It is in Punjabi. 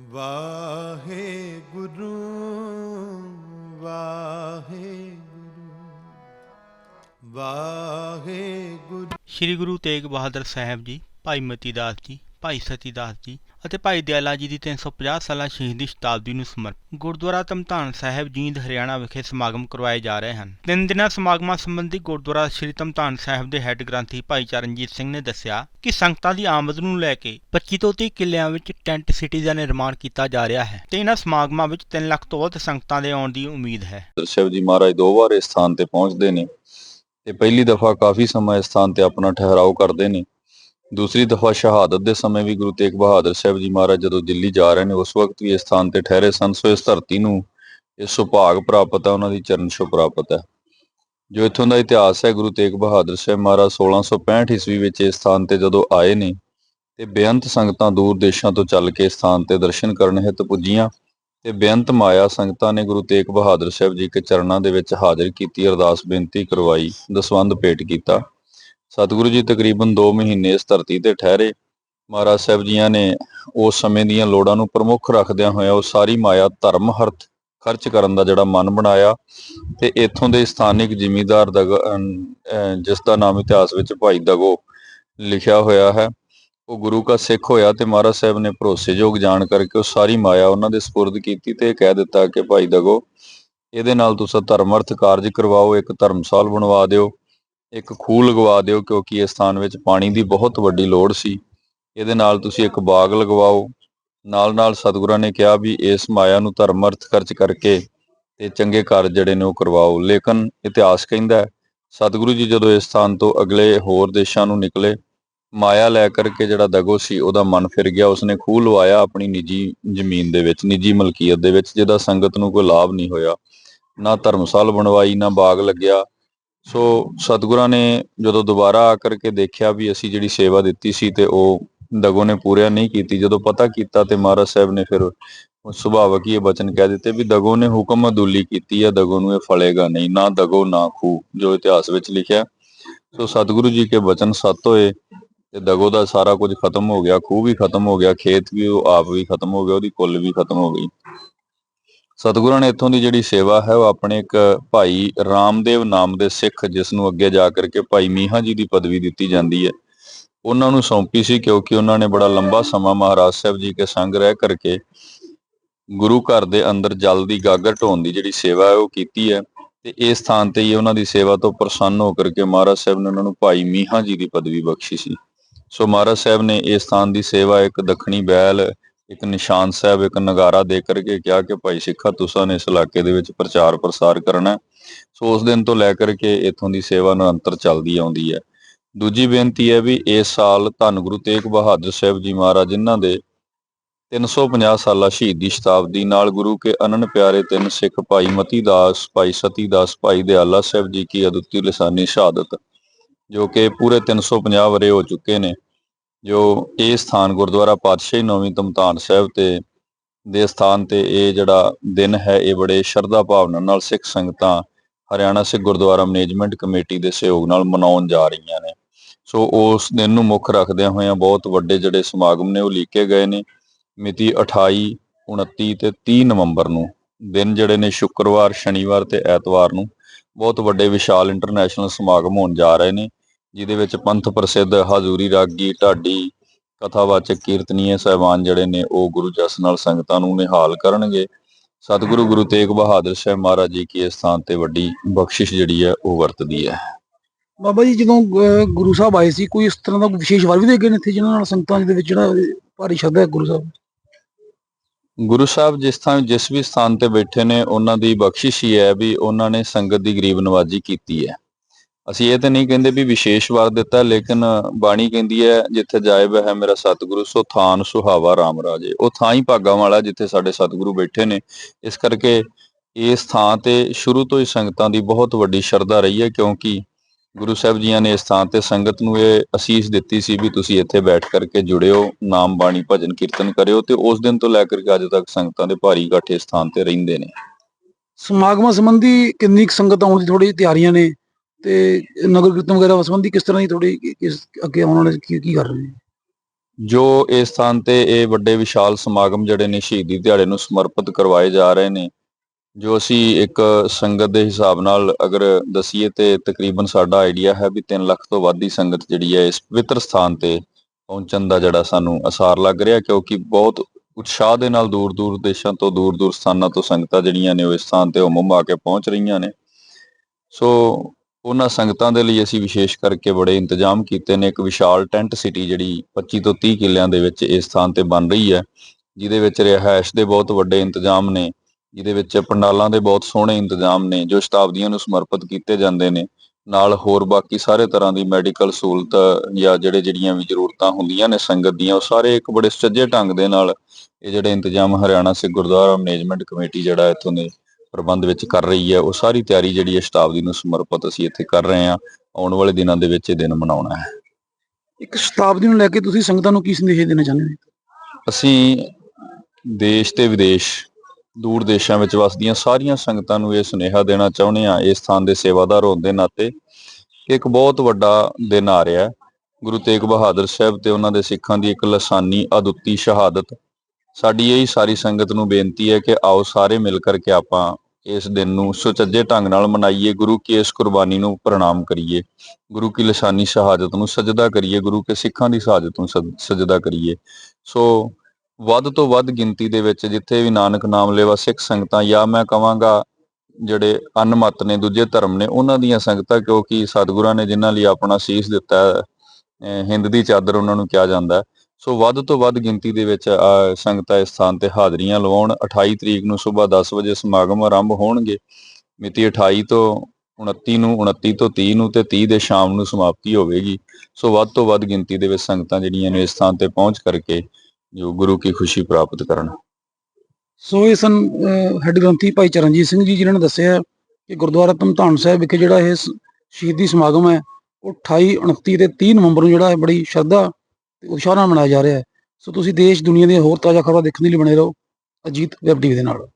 ਵਾਹਿਗੁਰੂ ਵਾਹਿਗੁਰੂ ਵਾਹਿਗੁਰੂ। ਸ੍ਰੀ ਗੁਰੂ ਤੇਗ ਬਹਾਦਰ ਸਾਹਿਬ ਜੀ ਭਾਈ ਮਤੀ ਦਾਸ ਜੀ ਭਾਈ ਸਤੀ ਜੀ ਅਤੇ ਭਾਈ ਦਿਆਲਾ ਜੀ ਦੀ 350 ਸਾਲਾ ਸ਼ਹੀਦੀ ਸ਼ਤਾਬਦੀ ਨੂੰ ਸਮਰਪਿਤ। ਗੁਰਦੁਆਰਾ ਧਮਧਾਨ ਸਾਹਿਬ, ਜੀਂਦ, ਹਰਿਆਣਾ ਵਿਖੇ ਸਮਾਗਮ ਕਰਵਾਏ ਜਾ ਰਹੇ ਹਨ। ਤਿੰਨ ਦਿਨਾਂ ਸਮਾਗਮਾਂ ਸੰਬੰਧੀ ਗੁਰਦੁਆਰਾ ਸ੍ਰੀ ਧਮਧਾਨ ਸਾਹਿਬ ਦੇ ਹੈੱਡ ਗ੍ਰੰਥੀ ਭਾਈ ਚਰਨਜੀਤ ਸਿੰਘ ਨੇ ਦੱਸਿਆ ਕਿ ਸੰਗਤਾਂ ਦੀ ਆਮਦ ਨੂੰ ਲੈ ਕੇ 25 ਤੋਂ 30 ਕਿੱਲਿਆਂ ਵਿੱਚ ਟੈਂਟ ਸਿਟੀ ਦਾ ਨਿਰਮਾਣ ਕੀਤਾ ਜਾ ਰਿਹਾ ਹੈ ਤੇ ਇਹਨਾਂ ਸਮਾਗਮਾਂ ਵਿੱਚ 3 ਲੱਖ ਤੋਂ ਵੱਧ ਸੰਗਤਾਂ ਦੇ ਆਉਣ ਦੀ ਉਮੀਦ ਹੈ। ਸ਼ਿਵ ਜੀ ਮਹਾਰਾਜ ਦੋ ਵਾਰ ਇਸ ਸਥਾਨ ਤੇ ਪਹੁੰਚਦੇ ਨੇ ਤੇ ਪਹਿਲੀ ਦਫਾ ਕਾਫੀ ਸਮਾਂ ਇਸ ਸਥਾਨ ਤੇ ਆਪਣਾ ਠਹਿਰਾਓ ਕਰਦੇ ਨੇ। ਦੂਸਰੀ ਦਫਾ ਸ਼ਹਾਦਤ ਦੇ ਸਮੇਂ ਵੀ ਗੁਰੂ ਤੇਗ ਬਹਾਦਰ ਸਾਹਿਬ ਜੀ ਮਹਾਰਾਜ ਜਦੋਂ ਦਿੱਲੀ ਜਾ ਰਹੇ ਨੇ, ਉਸ ਵਕਤ ਵੀ ਇਸ ਸਥਾਨ ਤੇ ਠਹਿਰੇ ਸਨ, ਸੋ ਇਸ ਧਰਤੀ ਨੂੰ ਇਹ ਸੁਭਾਗ ਪ੍ਰਾਪਤ ਹੈ, ਉਹਨਾਂ ਦੀ ਚਰਨ ਛੋਹ ਪ੍ਰਾਪਤ ਹੈ। ਜੋ ਇੱਥੋਂ ਦਾ ਇਤਿਹਾਸ ਹੈ, ਗੁਰੂ ਤੇਗ ਬਹਾਦਰ ਸਾਹਿਬ ਮਹਾਰਾਜ 1665 ਈਸਵੀ ਵਿੱਚ ਇਸ ਸਥਾਨ ਤੇ ਜਦੋਂ ਆਏ ਨੇ ਤੇ ਬੇਅੰਤ ਸੰਗਤਾਂ ਦੂਰ ਦੇਸ਼ਾਂ ਤੋਂ ਚੱਲ ਕੇ ਇਸ ਸਥਾਨ ਤੇ ਦਰਸ਼ਨ ਕਰਨ ਹਿੱਤ ਪੁੱਜੀਆਂ ਤੇ ਬੇਅੰਤ ਮਾਇਆ ਸੰਗਤਾਂ ਨੇ ਗੁਰੂ ਤੇਗ ਬਹਾਦਰ ਸਾਹਿਬ ਜੀ ਕੇ ਚਰਨਾਂ ਦੇ ਵਿੱਚ ਹਾਜ਼ਰ ਕੀਤੀ, ਅਰਦਾਸ ਬੇਨਤੀ ਕਰਵਾਈ ਦਸਵੰਧ ਭੇਟ ਕੀਤਾ। ਸਤਿਗੁਰੂ ਜੀ ਤਕਰੀਬਨ 2 ਮਹੀਨੇ ਇਸ ਧਰਤੀ ਤੇ ਠਹਿਰੇ। ਮਹਾਰਾਜ ਸਾਹਿਬ ਜੀਆਂ ਨੇ ਉਸ ਸਮੇਂ ਦੀਆਂ ਲੋੜਾਂ ਨੂੰ ਪ੍ਰਮੁੱਖ ਰੱਖਦਿਆਂ ਹੋਇਆ ਉਹ ਸਾਰੀ ਮਾਇਆ, ਧਰਮ ਹਰਤ ਖਰਚ ਕਰਨ ਦਾ ਜਿਹੜਾ ਮਨ ਬਣਾਇਆ ਤੇ ਇੱਥੋਂ ਦੇ ਸਥਾਨਿਕ ਜ਼ਿਮੀਂਦਾਰ ਦਾ ਜਿਸ ਦਾ ਨਾਮ ਇਤਿਹਾਸ ਵਿੱਚ ਭਾਈ ਦਗੋ ਲਿਖਿਆ ਹੋਇਆ ਹੈ, ਉਹ ਗੁਰੂ ਕਾ ਸਿੱਖ ਹੋਇਆ ਤੇ ਮਹਾਰਾਜ ਸਾਹਿਬ ਨੇ ਭਰੋਸੇਯੋਗ ਜਾਣ ਕਰਕੇ ਉਹ ਸਾਰੀ ਮਾਇਆ ਉਹਨਾਂ ਦੇ ਸਪੁਰਦ ਕੀਤੀ ਤੇ ਇਹ ਕਹਿ ਦਿੱਤਾ ਕਿ ਭਾਈ ਦਗੋ, ਇਹਦੇ ਨਾਲ ਤੁਸੀਂ ਧਰਮ, ਅਰਥ ਕਾਰਜ ਕਰਵਾਓ, ਇੱਕ ਧਰਮਸਾਲ ਬਣਵਾ ਦਿਓ। ਇੱਕ ਖੂਹ ਲਗਵਾ ਦਿਓ ਕਿਉਂਕਿ ਇਸ ਸਥਾਨ ਵਿੱਚ ਪਾਣੀ ਦੀ ਬਹੁਤ ਵੱਡੀ ਲੋੜ ਸੀ। ਇਹਦੇ ਨਾਲ ਤੁਸੀਂ ਇੱਕ ਬਾਗ ਲਗਵਾਓ। ਨਾਲ ਨਾਲ ਸਤਿਗੁਰਾਂ ਨੇ ਕਿਹਾ ਵੀ ਇਸ ਮਾਇਆ ਨੂੰ ਧਰਮ ਅਰਥ ਖਰਚ ਕਰਕੇ ਤੇ ਚੰਗੇ ਕਾਰਜ ਜਿਹੜੇ ਨੇ ਉਹ ਕਰਵਾਓ। ਲੇਕਿਨ ਇਤਿਹਾਸ ਕਹਿੰਦਾ ਸਤਿਗੁਰੂ ਜੀ ਜਦੋਂ ਇਸ ਸਥਾਨ ਤੋਂ ਅਗਲੇ ਹੋਰ ਦੇਸ਼ਾਂ ਨੂੰ ਨਿਕਲੇ, ਮਾਇਆ ਲੈ ਕਰਕੇ ਜਿਹੜਾ ਦਗੋ ਸੀ ਉਹਦਾ ਮਨ ਫਿਰ ਗਿਆ। ਉਸਨੇ ਖੂਹ ਲਵਾਇਆ ਆਪਣੀ ਨਿੱਜੀ ਜ਼ਮੀਨ ਦੇ ਵਿੱਚ, ਨਿੱਜੀ ਮਲਕੀਅਤ ਦੇ ਵਿੱਚ, ਜਿਹਦਾ ਸੰਗਤ ਨੂੰ ਕੋਈ ਲਾਭ ਨਹੀਂ ਹੋਇਆ। ਨਾ ਧਰਮਸਾਲ ਬਣਵਾਈ, ਨਾ ਬਾਗ ਲੱਗਿਆ। ਸੋ ਸਤਿਗੁਰਾਂ ਨੇ ਜਦੋਂ ਦੁਬਾਰਾ ਆ ਕਰਕੇ ਦੇਖਿਆ ਵੀ ਅਸੀਂ ਜਿਹੜੀ ਸੇਵਾ ਦਿੱਤੀ ਸੀ ਤੇ ਉਹ ਦਗੋ ਨੇ ਪੂਰਿਆ ਨਹੀਂ ਕੀਤੀ, ਜਦੋਂ ਪਤਾ ਕੀਤਾ ਤੇ ਮਹਾਰਾਜ ਸਾਹਿਬ ਨੇ ਫਿਰ ਸੁਭਾਵਕ ਹੀ ਇਹ ਬਚਨ ਕਹਿ ਦਿੱਤੇ ਵੀ ਦਗੋ ਨੇ ਹੁਕਮ ਅਦੂਲੀ ਕੀਤੀ ਹੈ ਦਗੋ ਨੂੰ ਇਹ ਫਲੇਗਾ ਨਹੀਂ, ਨਾ ਦਗੋ ਨਾ ਖੂ, ਜੋ ਇਤਿਹਾਸ ਵਿੱਚ ਲਿਖਿਆ। ਸੋ ਸਤਿਗੁਰੂ ਜੀ ਕੇ ਬਚਨ ਸੱਤ ਹੋਏ ਤੇ ਦਗੋ ਦਾ ਸਾਰਾ ਕੁਝ ਖਤਮ ਹੋ ਗਿਆ, ਖੂਹ ਵੀ ਖਤਮ ਹੋ ਗਿਆ, ਖੇਤ ਵੀ, ਉਹ ਆਪ ਵੀ ਖਤਮ ਹੋ ਗਿਆ, ਉਹਦੀ ਕੁੱਲ ਵੀ ਖਤਮ ਹੋ ਗਈ। ਸਤਿਗੁਰਾਂ ਨੇ ਇੱਥੋਂ ਦੀ ਜਿਹੜੀ ਸੇਵਾ ਹੈ, ਉਹ ਆਪਣੇ ਇੱਕ ਭਾਈ ਰਾਮਦੇਵ ਨਾਮ ਦੇ ਸਿੱਖ, ਜਿਸ ਨੂੰ ਅੱਗੇ ਜਾ ਕਰਕੇ ਭਾਈ ਮੀਹਾ ਜੀ ਦੀ ਪਦਵੀ ਦਿੱਤੀ ਜਾਂਦੀ ਹੈ। ਉਹਨਾਂ ਨੂੰ ਸੌਂਪੀ ਸੀ ਕਿਉਂਕਿ ਉਹਨਾਂ ਨੇ ਬੜਾ ਲੰਬਾ ਸਮਾਂ ਮਹਾਰਾਜ ਸਾਹਿਬ ਜੀ ਕੇ ਸੰਗ ਰਹਿ ਕਰਕੇ ਗੁਰੂ ਘਰ ਦੇ ਅੰਦਰ ਜਲ ਦੀ ਗਾਗਰ ਢੋਣ ਦੀ ਜਿਹੜੀ ਸੇਵਾ ਹੈ, ਉਹ ਕੀਤੀ ਹੈ। ਤੇ ਇਸ ਸਥਾਨ ਤੇ ਹੀ ਉਹਨਾਂ ਦੀ ਸੇਵਾ ਤੋਂ ਪ੍ਰਸੰਨ ਹੋ ਕਰਕੇ ਮਹਾਰਾਜ ਸਾਹਿਬ ਨੇ ਉਹਨਾਂ ਨੂੰ ਭਾਈ ਮੀਹਾ ਜੀ ਦੀ ਪਦਵੀ ਬਖਸ਼ੀ ਸੀ। ਸੋ ਮਹਾਰਾਜ ਸਾਹਿਬ ਨੇ ਇਸ ਸਥਾਨ ਦੀ ਸੇਵਾ ਇੱਕ ਦੱਖਣੀ ਬੈਲ ਇੱਕ ਨਿਸ਼ਾਨ ਸਾਹਿਬ, ਇੱਕ ਨਗਾਰਾ ਦੇ ਕਰਕੇ ਕਿਹਾ ਕਿ ਭਾਈ ਸਿੱਖਾ, ਤੁਸਾਂ ਨੇ ਇਸ ਇਲਾਕੇ ਦੇ ਵਿੱਚ ਪ੍ਰਚਾਰ ਪ੍ਰਸਾਰ ਕਰਨਾ ਸੋ ਉਸ ਦਿਨ ਤੋਂ ਲੈ ਕਰਕੇ ਇਥੋਂ ਦੀ ਸੇਵਾ ਨਿਰੰਤਰ ਚੱਲਦੀ ਆਉਂਦੀ ਹੈ। ਦੂਜੀ ਬੇਨਤੀ ਹੈ ਵੀ ਇਸ ਸਾਲ ਧੰਨ ਗੁਰੂ ਤੇਗ ਬਹਾਦਰ ਸਾਹਿਬ ਜੀ ਮਹਾਰਾਜ, ਜਿਨ੍ਹਾਂ ਦੇ 350 ਸਾਲਾ ਸ਼ਹੀਦੀ ਸ਼ਤਾਬਦੀ ਨਾਲ ਗੁਰੂ ਕੇ ਅਨਨ ਪਿਆਰੇ ਤਿੰਨ ਸਿੱਖ ਭਾਈ ਮਤੀ ਦਾਸ, ਭਾਈ ਸਤੀ ਦਾਸ, ਭਾਈ ਦਿਆਲਾ ਸਾਹਿਬ ਜੀ ਕੀ ਅਦੁੱਤੀ ਲਸਾਨੀ ਸ਼ਹਾਦਤ, ਜੋ ਕਿ ਪੂਰੇ 350 ਵਰੇ ਹੋ ਚੁੱਕੇ ਨੇ। ਜੋ ਇਹ ਸਥਾਨ ਗੁਰਦੁਆਰਾ ਪਾਤਸ਼ਾਹੀ ਨੌਵੀਂ ਧਮਤਾਨ ਸਾਹਿਬ ਤੇ ਦੇ ਸਥਾਨ ਤੇ ਇਹ ਜਿਹੜਾ ਦਿਨ ਹੈ, ਇਹ ਬੜੇ ਸ਼ਰਧਾ ਭਾਵਨਾ ਨਾਲ ਸਿੱਖ ਸੰਗਤਾਂ ਹਰਿਆਣਾ ਸਿੱਖ ਗੁਰਦੁਆਰਾ ਮੈਨੇਜਮੈਂਟ ਕਮੇਟੀ ਦੇ ਸਹਿਯੋਗ ਨਾਲ ਮਨਾਉਣ ਜਾ ਰਹੀਆਂ ਨੇ। ਸੋ ਉਸ ਦਿਨ ਨੂੰ ਮੁੱਖ ਰੱਖਦਿਆਂ ਹੋਇਆਂ ਬਹੁਤ ਵੱਡੇ ਜਿਹੜੇ ਸਮਾਗਮ ਨੇ ਉਹ ਲੀਕੇ ਗਏ ਨੇ। ਮਿਤੀ 28 29 ਤੇ 30 ਨਵੰਬਰ ਨੂੰ ਦਿਨ ਜਿਹੜੇ ਨੇ ਸ਼ੁੱਕਰਵਾਰ, ਸ਼ਨੀਵਾਰ ਤੇ ਐਤਵਾਰ ਨੂੰ ਬਹੁਤ ਵੱਡੇ ਵਿਸ਼ਾਲ ਇੰਟਰਨੈਸ਼ਨਲ ਸਮਾਗਮ ਹੋਣ ਜਾ ਰਹੇ ਨੇ। ਜਿਹਦੇ ਵਿੱਚ ਪੰਥ ਪ੍ਰਸਿੱਧ ਹਾਜ਼ੂਰੀ ਰਾਗੀ ਢਾਡੀ ਕਥਾਵਾਚਕ ਕੀਰਤਨੀਏ ਸਹਿਬਾਨ ਜਿਹੜੇ ਨੇ ਉਹ ਗੁਰੂ ਜਸ ਨਾਲ ਸੰਗਤਾਂ ਨੂੰ ਨਿਹਾਲ ਕਰਨਗੇ। ਸਤਿਗੁਰੂ ਗੁਰੂ ਤੇਗ ਬਹਾਦਰ ਸਾਹਿਬ ਮਹਾਰਾਜ ਜੀ ਕੀ ਇਸ ਥਾਂ ਤੇ ਵੱਡੀ ਬਖਸ਼ਿਸ਼ ਜਿਹੜੀ ਹੈ ਉਹ ਵਰਤਦੀ ਹੈ। ਬਾਬਾ ਜੀ ਜਦੋਂ ਗੁਰੂ ਸਾਹਿਬ ਆਏ ਸੀ ਕੋਈ ਇਸ ਤਰ੍ਹਾਂ ਦਾ ਵਿਸ਼ੇਸ਼ ਵਰ ਵੀ ਦੇ ਗਏ ਨੇ ਇੱਥੇ ਜਿਨ੍ਹਾਂ ਨਾਲ ਸੰਗਤਾਂ ਦੇ ਵਿੱਚ ਜਿਹੜਾ ਭਾਰੀ ਸ਼ਰਧਾ ਹੈ ਗੁਰੂ ਸਾਹਿਬ? ਗੁਰੂ ਸਾਹਿਬ ਜਿਸ ਥਾਂ ਜਿਸ ਵੀ ਸਥਾਨ ਤੇ ਬੈਠੇ ਨੇ ਉਹਨਾਂ ਦੀ ਬਖਸ਼ਿਸ਼ ਹੀ ਹੈ ਵੀ ਉਹਨਾਂ ਨੇ ਸੰਗਤ ਦੀ ਗਰੀਬ ਨਵਾਜੀ ਕੀਤੀ ਹੈ। ਅਸੀਂ ਇਹ ਤਾਂ ਨਹੀਂ ਕਹਿੰਦੇ ਵੀ ਵਿਸ਼ੇਸ਼ ਵਰ ਦਿੱਤਾ, ਲੇਕਿਨ ਬਾਣੀ ਕਹਿੰਦੀ ਹੈ, ਜਿੱਥੇ ਜਾਇਬ ਹੈ ਮੇਰਾ ਸਤਿਗੁਰੂ, ਸੋ ਥਾਨ ਸੁਹਾਵਾ ਰਾਮ ਰਾਜੇ। ਉਹ ਥਾਂ ਹੀ ਭਾਗਾ ਵਾਲਾ ਜਿੱਥੇ ਸਾਡੇ ਸਤਿਗੁਰੂ ਬੈਠੇ ਨੇ। ਇਸ ਕਰਕੇ ਇਸ ਥਾਂ ਤੇ ਸ਼ੁਰੂ ਤੋਂ ਹੀ ਸੰਗਤਾਂ ਦੀ ਬਹੁਤ ਵੱਡੀ ਸ਼ਰਧਾ ਰਹੀ ਹੈ, ਕਿਉਂਕਿ ਗੁਰੂ ਸਾਹਿਬ ਜੀਆਂ ਨੇ ਇਸ ਥਾਂ ਤੇ ਸੰਗਤ ਨੂੰ ਇਹ ਅਸੀਸ ਦਿੱਤੀ ਸੀ ਵੀ ਤੁਸੀਂ ਇੱਥੇ ਬੈਠ ਕਰਕੇ ਜੁੜਿਓ, ਨਾਮ, ਬਾਣੀ, ਭਜਨ, ਕੀਰਤਨ ਕਰਿਓ ਤੇ ਉਸ ਦਿਨ ਤੋਂ ਲੈ ਕਰਕੇ ਅੱਜ ਤੱਕ ਸੰਗਤਾਂ ਦੇ ਭਾਰੀ ਇਕੱਠੇ ਸਥਾਨ ਤੇ ਰਹਿੰਦੇ ਨੇ। ਸਮਾਗਮਾਂ ਸੰਬੰਧੀ ਕਿੰਨੀ ਕੁ ਸੰਗਤ ਆਉਣ ਦੀ ਥੋੜੀ ਤਿਆਰੀਆਂ ਨੇ? ਤੇ ਨਗਰ ਕੀਰਤਨ ਵਗੈਰਾ ਸੰਬੰਧੀ ਕਿਸ ਤਰ੍ਹਾਂ ਦੀ ਥੋੜੀ ਕਿਸ ਅੱਗੇ ਆਉਣ ਵਾਲੇ ਕੀ ਕੀ ਕਰ ਰਹੇ ਨੇ? ਜੋ ਇਸ ਸਥਾਨ ਤੇ ਇਹ ਵੱਡੇ ਵਿਸ਼ਾਲ ਸਮਾਗਮ ਜਿਹੜੇ ਨੇ ਸ਼ਹੀਦੀ ਦਿਹਾੜੇ ਨੂੰ ਸਮਰਪਿਤ ਕਰਵਾਏ ਜਾ ਰਹੇ ਨੇ, ਜੋ ਅਸੀਂ ਇੱਕ ਸੰਗਤ ਦੇ ਹਿਸਾਬ ਨਾਲ ਅਗਰ ਦਸੀਏ ਤੇ ਤਕਰੀਬਨ ਸਾਡਾ ਆਈਡੀਆ ਹੈ ਵੀ 3 ਲੱਖ ਤੋਂ ਵੱਧ ਦੀ ਸੰਗਤ ਜਿਹੜੀ ਹੈ ਇਸ ਪਵਿੱਤਰ ਸਥਾਨ ਤੇ ਪਹੁੰਚਣ ਦਾ ਜਿਹੜਾ ਸਾਨੂੰ ਅਸਾਰ ਲੱਗ ਰਿਹਾ, ਕਿਉਂਕਿ ਬਹੁਤ ਉਤਸ਼ਾਹ ਦੇ ਨਾਲ ਦੂਰ ਦੂਰ ਦੇਸ਼ਾਂ ਤੋਂ ਦੂਰ ਦੂਰ ਸਥਾਨਾਂ ਤੋਂ ਸੰਗਤਾਂ ਜਿਹੜੀਆਂ ਨੇ ਉਹ ਇਸ ਸਥਾਨ ਤੇ ਹੁਮਮ ਆ ਕੇ ਪਹੁੰਚ ਰਹੀਆਂ ਨੇ। ਸੋ ਉਹਨਾਂ ਸੰਗਤਾਂ ਦੇ ਲਈ ਅਸੀਂ ਵਿਸ਼ੇਸ਼ ਕਰਕੇ ਬੜੇ ਇੰਤਜ਼ਾਮ ਕੀਤੇ ਨੇ। ਇੱਕ ਵਿਸ਼ਾਲ ਟੈਂਟ ਸਿਟੀ ਜਿਹੜੀ 25 ਤੋਂ 30 ਕਿੱਲਿਆਂ ਦੇ ਵਿੱਚ ਇਸ ਸਥਾਨ ਤੇ ਬਣ ਰਹੀ ਹੈ, ਜਿਹਦੇ ਵਿੱਚ ਰਿਹਾਇਸ਼ ਦੇ ਬਹੁਤ ਵੱਡੇ ਇੰਤਜ਼ਾਮ ਨੇ, ਜਿਹਦੇ ਵਿੱਚ ਪੰਡਾਲਾਂ ਦੇ ਬਹੁਤ ਸੋਹਣੇ ਇੰਤਜ਼ਾਮ ਨੇ, ਜੋ ਸ਼ਤਾਬਦੀਆਂ ਨੂੰ ਸਮਰਪਿਤ ਕੀਤੇ ਜਾਂਦੇ ਨੇ। ਨਾਲ ਹੋਰ ਬਾਕੀ ਸਾਰੇ ਤਰ੍ਹਾਂ ਦੀ ਮੈਡੀਕਲ ਸਹੂਲਤ ਜਾਂ ਜਿਹੜੇ ਜਿਹੜੀਆਂ ਵੀ ਜ਼ਰੂਰਤਾਂ ਹੁੰਦੀਆਂ ਨੇ ਸੰਗਤ ਦੀਆਂ, ਉਹ ਸਾਰੇ ਇੱਕ ਬੜੇ ਸੁਚੱਜੇ ਢੰਗ ਦੇ ਨਾਲ ਇਹ ਜਿਹੜੇ ਇੰਤਜ਼ਾਮ ਹਰਿਆਣਾ ਸਿੱਖ ਗੁਰਦੁਆਰਾ ਮੈਨੇਜਮੈਂਟ ਕਮੇਟੀ ਜਿਹੜਾ ਇੱਥੋਂ ਦੇ ਪ੍ਰਬੰਧ ਵਿੱਚ ਕਰ ਰਹੀ ਹੈ। ਉਹ ਸਾਰੀ ਤਿਆਰੀ ਜਿਹੜੀ ਹੈ ਸ਼ਤਾਬਦੀ ਨੂੰ ਸਮਰਪਿਤ ਅਸੀਂ ਇੱਥੇ ਕਰ ਰਹੇ ਹਾਂ। ਆਉਣ ਵਾਲੇ ਦਿਨਾਂ ਦੇ ਵਿੱਚ ਇਹ ਦਿਨ ਮਨਾਉਣਾ ਹੈ। ਇੱਕ ਸ਼ਤਾਬਦੀ ਨੂੰ ਲੈ ਕੇ ਤੁਸੀਂ ਸੰਗਤਾਂ ਨੂੰ ਕੀ ਸੰਦੇਸ਼ ਦੇਣਾ ਚਾਹੁੰਦੇ ਹੋ? ਅਸੀਂ ਦੇਸ਼ ਤੇ ਵਿਦੇਸ਼ ਦੂਰ ਦੇਸ਼ਾਂ ਵਿੱਚ ਵਸਦੀਆਂ ਸਾਰੀਆਂ ਸੰਗਤਾਂ ਨੂੰ ਇਹ ਸੁਨੇਹਾ ਦੇਣਾ ਚਾਹੁੰਦੇ ਹਾਂ। ਇਸ ਥਾਂ ਦੇ ਸੇਵਾਦਾਰ ਹੋਣ ਦੇ ਨਾਤੇ ਕਿ ਇੱਕ ਬਹੁਤ ਵੱਡਾ ਦਿਨ ਆ ਰਿਹਾ ਹੈ। ਗੁਰੂ ਤੇਗ ਬਹਾਦਰ ਸਾਹਿਬ ਤੇ ਉਹਨਾਂ ਦੇ ਸਿੱਖਾਂ ਦੀ ਇੱਕ ਲਸਾਨੀ ਅਦੁੱਤੀ ਸ਼ਹਾਦਤ। ਸਾਡੀ ਇਹ ਸਾਰੀ ਸੰਗਤ ਨੂੰ ਬੇਨਤੀ ਹੈ ਕਿ ਆਓ ਸਾਰੇ ਮਿਲ ਕਰਕੇ ਆਪਾਂ ਇਸ ਦਿਨ ਨੂੰ ਸੁਚੱਜੇ ਢੰਗ ਨਾਲ ਮਨਾਈਏ, ਗੁਰੂ ਕੀ ਇਸ ਕੁਰਬਾਨੀ ਨੂੰ ਪ੍ਰਣਾਮ ਕਰੀਏ, ਗੁਰੂ ਕੀ ਲਸਾਨੀ ਸ਼ਹਾਦਤ ਨੂੰ ਸਜਦਾ ਕਰੀਏ, ਗੁਰੂ ਕੇ ਸਿੱਖਾਂ ਦੀ ਸ਼ਹਾਦਤ ਨੂੰ ਸਜ- ਸਜਦਾ ਕਰੀਏ। ਸੋ ਵੱਧ ਤੋਂ ਵੱਧ ਗਿਣਤੀ ਦੇ ਵਿੱਚ ਜਿੱਥੇ ਵੀ ਨਾਨਕ ਨਾਮ ਲੇਵਾ ਸਿੱਖ ਸੰਗਤਾਂ, ਜਾਂ ਮੈਂ ਕਵਾਂਗਾ ਜਿਹੜੇ ਅਨਮਤ ਨੇ, ਦੂਜੇ ਧਰਮ ਨੇ, ਉਹਨਾਂ ਦੀਆਂ ਸੰਗਤਾਂ, ਕਿਉਂਕਿ ਸਤਿਗੁਰਾਂ ਨੇ ਜਿਨ੍ਹਾਂ ਲਈ ਆਪਣਾ ਸੀਸ ਦਿੱਤਾ ਹਿੰਦ ਦੀ ਚਾਦਰ ਉਹਨਾਂ ਨੂੰ ਕਿਹਾ ਜਾਂਦਾ। ਸੋ ਵੱਧ ਤੋਂ ਵੱਧ ਗਿਣਤੀ ਦੇ ਵਿੱਚ ਸੰਗਤਾਂ ਇਸ ਸਥਾਨ ਤੇ ਹਾਜ਼ਰੀਆਂ ਲਵਾਉਣ। 28 ਤਰੀਕ ਨੂੰ ਸਵੇਰ 10 ਵਜੇ ਸਮਾਗਮ ਆਰੰਭ ਹੋਣਗੇ। ਮਿਤੀ 28 ਤੋਂ 29 ਨੂੰ 29 ਤੋਂ 30 ਨੂੰ ਤੇ 30 ਦੇ ਸ਼ਾਮ ਨੂੰ ਸਮਾਪਤੀ ਹੋਵੇਗੀ। ਸੋ ਵੱਧ ਤੋਂ ਵੱਧ ਗਿਣਤੀ ਦੇ ਵਿੱਚ ਸੰਗਤਾਂ ਜਿਹੜੀਆਂ ਨੇ ਇਸ ਸਥਾਨ ਤੇ ਪਹੁੰਚ ਕਰਕੇ ਜੋ ਗੁਰੂ ਕੀ ਖੁਸ਼ੀ ਪ੍ਰਾਪਤ ਕਰਨ। ਸੋ ਇਹ ਸਨ ਹੈੱਡ ਗ੍ਰੰਥੀ ਭਾਈ ਚਰਨਜੀਤ ਸਿੰਘ ਜੀ, ਜਿਨ੍ਹਾਂ ਨੇ ਦੱਸਿਆ ਕਿ ਗੁਰਦੁਆਰਾ ਧਮਧਾਨ ਸਾਹਿਬ ਵਿਖੇ ਜਿਹੜਾ ਇਹ ਸ਼ਹੀਦੀ ਸਮਾਗਮ ਹੈ, ਉਹ 28 29 ਤੇ 30 ਨਵੰਬਰ ਨੂੰ ਜਿਹੜਾ ਹੈ ਬੜੀ ਸ਼ਰਧਾ ਤੇ ਉਤਸ਼ਾਹ ਨਾਲ ਮਨਾਇਆ ਜਾ ਰਿਹਾ ਹੈ। ਸੋ ਤੁਸੀਂ ਦੇਸ਼, ਦੁਨੀਆ ਦੀਆਂ ਹੋਰ ਤਾਜ਼ਾ ਖਬਰਾਂ ਦੇਖਣ ਲਈ ਬਣੇ ਰਹੋ ਅਜੀਤ ਵੈਬ ਟੀਵੀ ਦੇ ਨਾਲ।